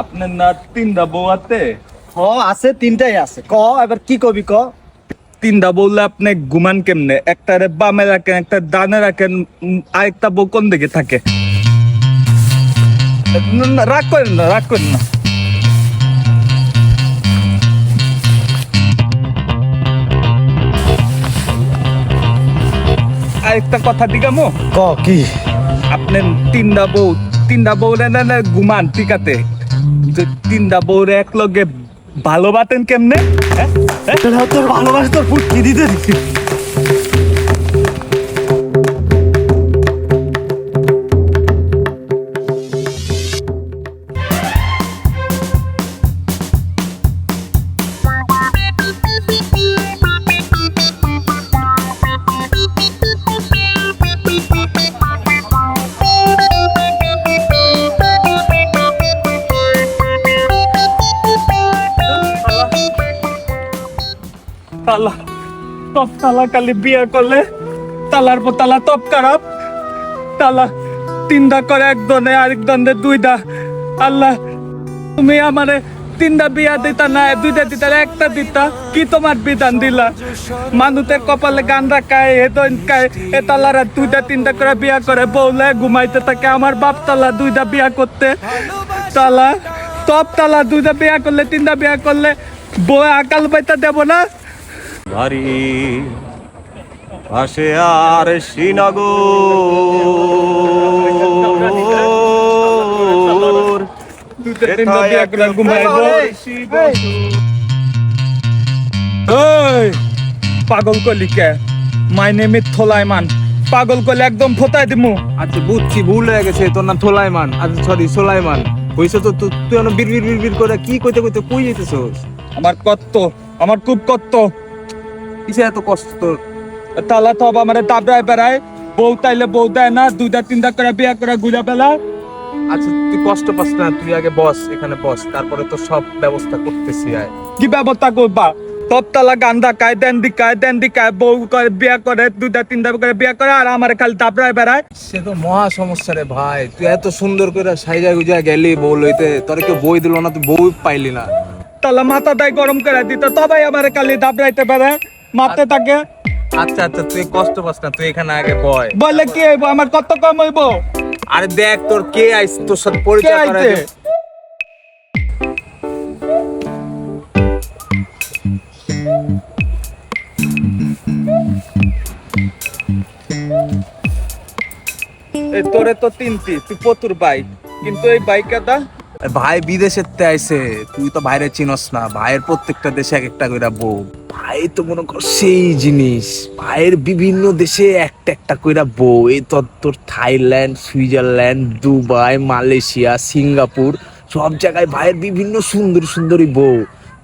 আপনার না তিনটা বউ আছে? হ আছে তিনটাই আছে। ক এবার কি কবি ক? তিনটা বললে আপনি ঘুমান কেমনে? একটারে বামে রাখেন একটা ডানে রাখেন আরেকটা বউ কোন দিকে থাকে? না, রাগ করেন না রাগ করেন না। আরেকটা কথা দিগামো? ক কি? আপনি তিনটা বউ তিনটা বউ না না ঘুমান টিকাতে যে তিনটা বউর এক লগে ভালোবাতেন কেমনে? হ্যাঁ? হ্যাঁ? তোর ভালোবাসে তোর ফুট কি দিতে দিছি তালা। টপ তালা কালি বিয়ে করলে তালার পর তালা টপ খারাপ। তালা তিনটা করে এক দনে, আরেক দনে দুইটা আল্লাহ, তুমি আমারে তিনটা বিয়া দিতা না দুইটা দিতা, একটা দিতা, কি তোমার বিধান দিলা? মানুষের কপালে গান রাখায়, এ দন খায়, এ তালারা দুইটা তিনটা করে বিয়া করে বউলে ঘুমাইতে থাকে, আমার বাপ তালা দুইটা বিয়া করতে। তালা টপ তালা দুইটা বিয়া করলে তিনটা বিয়া করলে বউ আকাল বাইতা দেব না? বাড়ি পাশে আর শ্রীনগর। পাগল কলি কে? মাই নেম ইজ থোলাইমান পাগল কলি একদম ফোটাই দিমু। আচ্ছা বুঝছি ভুল হয়ে গেছে তোর নাম থোলাইমান আচ্ছা সরি সোলাইমান হইছে তো তু- তুই অনেক বিড় বিড় বিড় বিড় করে কি কইতে কইতে কই যেতেছস আমার কত্ত আমার খুব কত্ত। কিসে এত কষ্ট তোর? তালা তো আমার দাবড়ায় বেড়ায়। বউ তাইলে বউ দেয় না দুইটা তিনটা করে বিয়া করে ঘুরে বেলা। আচ্ছা তুই কষ্ট পাস না তুই আগে বস এখানে বস তারপরে তো সব ব্যবস্থা করতেছি আয়। কি ব্যবস্থা করবা? তপ তালা গান্দা খায় দেন দি খায় দেন দি খায় বউ করে বিয়া করে দুইটা তিনটা করে বিয়া করে আর আমার খালি দাবড়ায় বেড়ায়। সে তো মহা সমস্যা রে ভাই তুই এত সুন্দর করে সাইজা গুজা গেলি বউ লইতে তোর কেউ বই দিল না তুই বউ পাইলি না। গরম করে দিত তবাই আমার খালি দাবড়াইতে মারতে থাকে। আচ্ছা আচ্ছা তুই কষ্ট পাস না তুই এখানে আগে বয়। বলে কি হইব? আমার কত কম হইব? আরে দেখ তোর কে আইস তোর সাথে পরিচয় করাই দে। তোরে তো তিনটি তুই পতুর বাইক কিন্তু এই বাইকটা ভাই বিদেশের তে তুই তো ভাইরে চিনস না, ভাইয়ের প্রত্যেকটা দেশে এক একটা কইরা বউ। ভাই তো মনে কর সেই জিনিস, ভাইয়ের বিভিন্ন দেশে একটা একটা কইরা বউ। এই তো তোর Thailand, Switzerland, Dubai, Malaysia, Singapore, সব জায়গায় ভাইয়ের বিভিন্ন সুন্দর সুন্দরী বউ।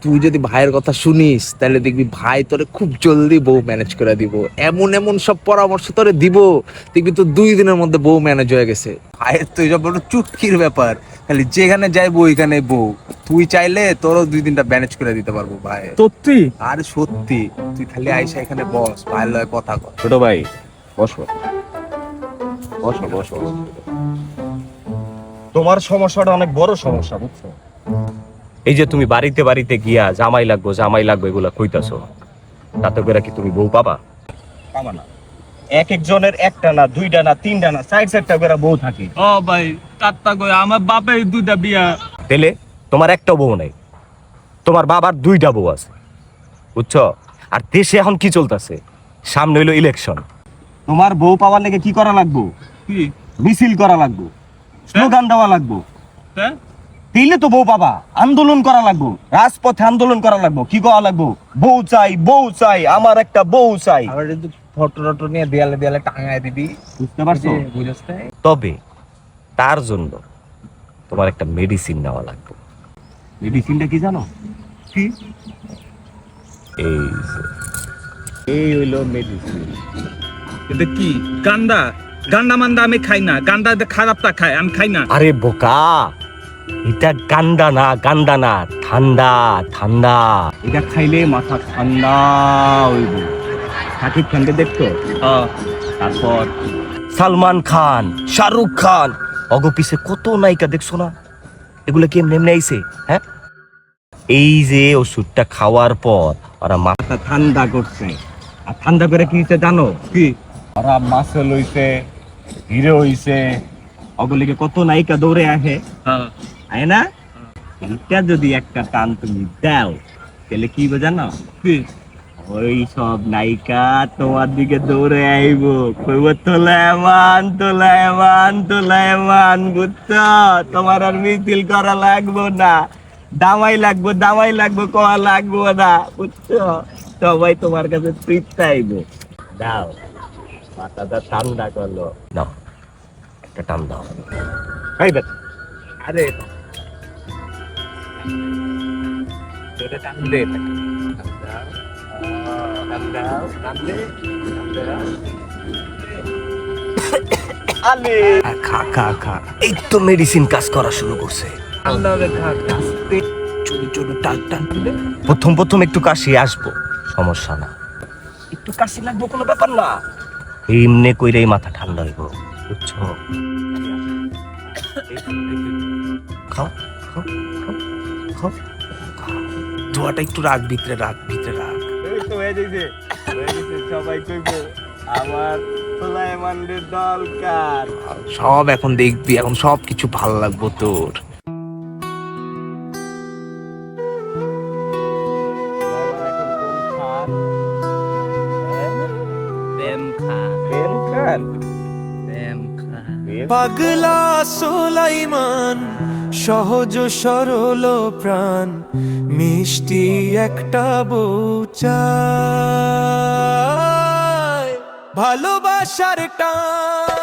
তুই যদি ভাইয়ের কথা শুনিস তাহলে দেখবি ভাই তোরে খুব জলদি বউ ম্যানেজ করে দিব। এমন এমন সব পরামর্শ তোরে দিব দেখবি তো দুই দিনের মধ্যে বউ ম্যানেজ হয়ে গেছে। ভাইয়ের তো এইসব বড় চুটকির ব্যাপার খালি যেখানে যাই বউ ওইখানে বউ। তুই চাইলে তোরও দুই দিনটা ম্যানেজ করে দিতে পারব ভাই। সত্যি? আর সত্যি তুই খালি আইসা এখানে বস ভাইয়ের লয় কথা কর। ছোট ভাই বসো বসো বসো। তোমার সমস্যাটা অনেক বড় সমস্যা বুঝছ? এই যে তুমি বাড়িতে বাড়িতে গিয়া জামাই লাগবো জামাই লাগবে এগুলা কইতাছো তাতে করে কি তুমি বউ পাবা? পাবা না। এক একজনের একটা না দুইটা না তিনটা না সাইড সাইডটা করে বউ থাকে। ও ভাই কাত্তা কই আমার বাপে দুইটা বিয়া। তেলে তোমার একটা বউ নাই তোমার বাবার দুইটা বউ আছে বুঝছ? আর দেশে এখন কি চলতেছে? সামনে হইল ইলেকশন তোমার বউ পাওয়ার লেগে কি করা লাগবো? কি? মিছিল করা লাগবো। স্লোগান দেওয়া লাগবো। হ্যাঁ? দিলে তো বউ পাবা। আন্দোলন করা লাগবো। রাজপথে আন্দোলন করা লাগবো। কি করা লাগবো? বউ চাই বউ চাই আমার একটা বউ চাই। ফটো টটো নিয়ে দেয়ালে দেয়ালে টাঙায় দিবি বুঝতে পারছ? তবে তার জন্য তোমার একটা মেডিসিন নেওয়া লাগবে। মেডিসিনটা কি জানো? কি? এই এই হইল মেডিসিন এটা কি? গান্দা? গান্দা মান্দা আমি খাই না। গান্দা খারাপটা খাই আমি খাই না। আরে বোকা! এটা গান্দা না গান্দা না ঠান্ডা ঠান্ডা। এটা খাইলে মাথা ঠান্ডা হইব। শাকিব খানকে দেখতো হ্যাঁ। তারপর? সালমান খান শাহরুখ খান। অগো পিছে কত নায়িকা দেখছ না? এগুলো কি এমনি এমনি আইছে? হ্যাঁ? এই যে ওষুধটা খাওয়ার পর ওরা মাথা ঠান্ডা করছে। আর ঠান্ডা করে কি জানো? কি? ওরা মাসেল হইছে হিরো হইছে। ওগুলিকে কত নায়িকা দৌড়ে আসে হ্যাঁ। আয় না? এটা যদি একটা টান তুমি দাও তাহলে কি হবে জানো? ওই সব নায়িকা তোমার দিকে দৌড়ে আইব। কইব তোলা এমান তোলা এমান তোলা বুঝছ? তোমার আর মিছিল করা লাগবো না। দামাই লাগবো দামাই লাগবো কোয়া লাগবো না বুঝছ? সবাই তোমার কাছে তৃপ্ত চাইব দাও মাথাটা ঠান্ডা করল। দাও। একটা টান দাও। এই বেটা। আরে টান দে খা খা খা। এই তো মেডিসিন কাজ করা শুরু করছে। প্রথম প্রথম একটু কাশি আসব। সমস্যা না। একটু কাশি লাগবো কোনো ব্যাপার না। এমনি কইরেই মাথা ঠান্ডা হইব। বুঝছ খাও খাও খাও খাও। ধোয়াটা একটু রাখ ভিতরে রাখ ভিতরে রাখ। এই তো হয়ে যাইছে হয়ে যাইছে সবাই কইব আমার সুলাইমানের সব এখন দেখবি এখন সব কিছু ভালো লাগবো তোর। প্রেম খা প্রেম খান। প্রেম খা পাগলা সোলাইমান সহজ সরল প্রাণ মিষ্টি একটা বোচা ভালোবাসার টান।